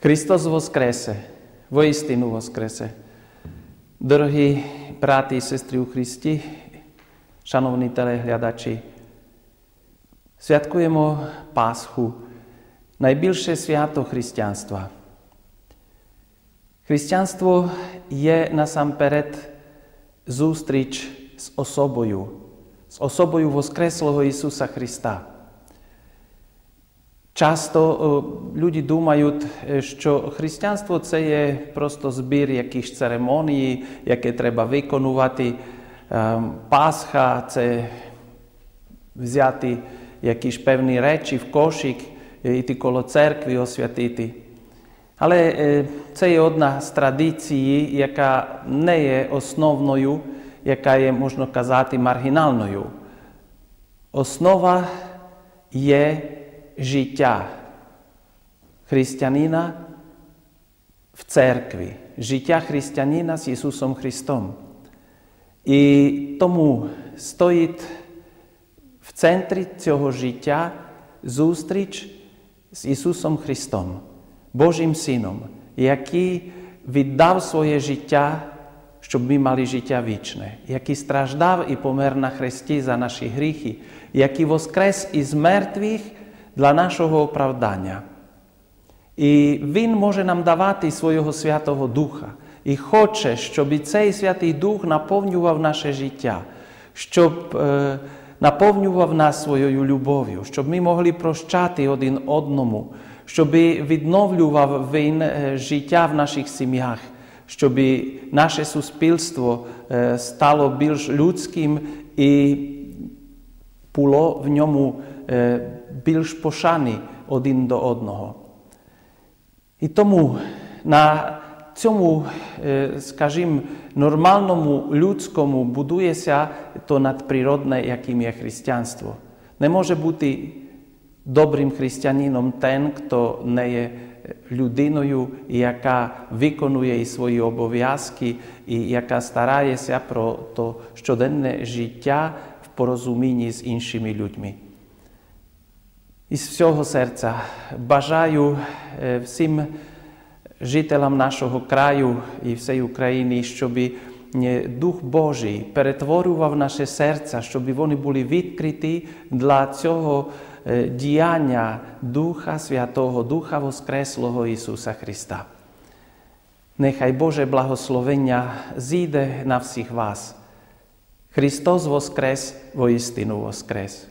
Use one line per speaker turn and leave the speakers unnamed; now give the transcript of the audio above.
Hristos voskrese, vo istinu voskrese. Drahí bráti i sestry u Christi, šanovní telehľadači, sviatkujemo páschu, najbližšie sviato Christianstva. Christianstvo je nasamperet zústrič s osoboju, s osoboju voskreslého Isusa Krista. Часто люди думають, що християнство це є просто збір якихось церемоній, які треба виконувати. Пасха це взяти якісь певні речі в кошик, йти коло церкви освятити. Але це є одна з традицій, яка не є основною, яка є, можна казати, маргінальною. Основа є життя християнина в церкві, життя християнина з Ісусом Христом. І тому стоїть в центрі цього життя зустріч з Ісусом Христом, Божим Сином, який віддав своє життя, щоб ми мали життя вічне, який страждав і помер на хресті за наші гріхи, який воскрес із мертвих для нашого оправдання. І Він може нам давати свого Святого Духа і хоче, щоб цей Святий Дух наповнював наше життя, щоб е, наповнював нас своєю любов'ю, щоб ми могли прощати один одному, щоб відновлював Він е, життя в наших сім'ях, щоб наше суспільство е, стало більш людським і було в ньому більш пошани один до одного. І тому на цьому, скажімо, нормальному людському будується то надприродне, яким є християнство. Не може бути добрим християнином ten, хто не є людиною, яка виконує свої обов'язки і яка старається про то щоденне життя в порозумінні з іншими людьми. Із всього серця бажаю всім жителям нашого краю і всієї України, щоб Дух Божий перетворював наше серця, щоб вони були відкриті для цього діяння Духа Святого, Духа Воскреслого Ісуса Христа. Нехай Боже благословення зійде на всіх вас. Христос Воскрес, воістину Воскрес.